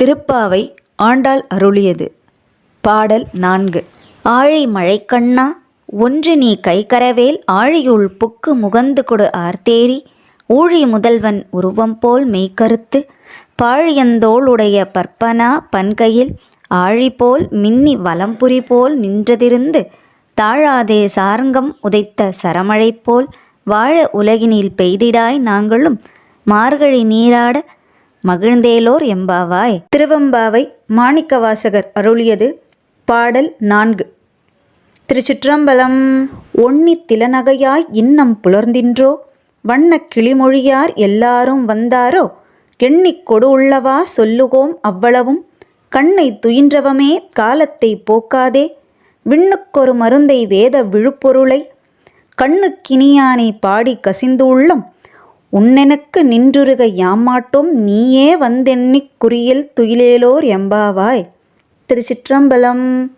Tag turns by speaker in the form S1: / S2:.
S1: திருப்பாவை ஆண்டாள் அருளியது. பாடல் நான்கு. ஆழி மழைக்கண்ணா ஒன்று நீ கைகரவேல் ஆழியுள் புக்கு முகந்து கொடு ஆர்த்தேரி. ஊழி முதல்வன் உருவம் போல் மெய்கருத்து பாழியந்தோளுடைய பற்பனா பன்கையில். ஆழி போல் மின்னி வலம்புரி போல் நின்றதிருந்து தாழாதே சாரங்கம் உதைத்த சரமழை போல். வாழ உலகினில் பெய்திடாய் நாங்களும் மார்கழி நீராட மகிழ்ந்தேலோர் எம்பாவாய். திருவம்பாவை மாணிக்கவாசகர் அருளியது பாடல் நான்கு. திருச்சிற்றம்பலம் ஒன்னி திலநகையாய் இன்னம் புலர்ந்தின்றோ? வண்ணக் கிளிமொழியார் எல்லாரும் வந்தாரோ? எண்ணிக் கொடு உள்ளவா சொல்லுகோம் அவ்வளவும்? கண்ணை துயின்றவமே காலத்தை போக்காதே? விண்ணுக்கொரு மருந்தை வேத விழுப்பொருளை? கண்ணுக்கினியானை பாடி கசிந்து உள்ளம்? உன்னெனக்கு நின்றுருக யாமாட்டோம் நீயே வந்தெண்ணிக் குறியில் துயிலேலோர் எம்பாவாய். திருச்சிற்றம்பலம்.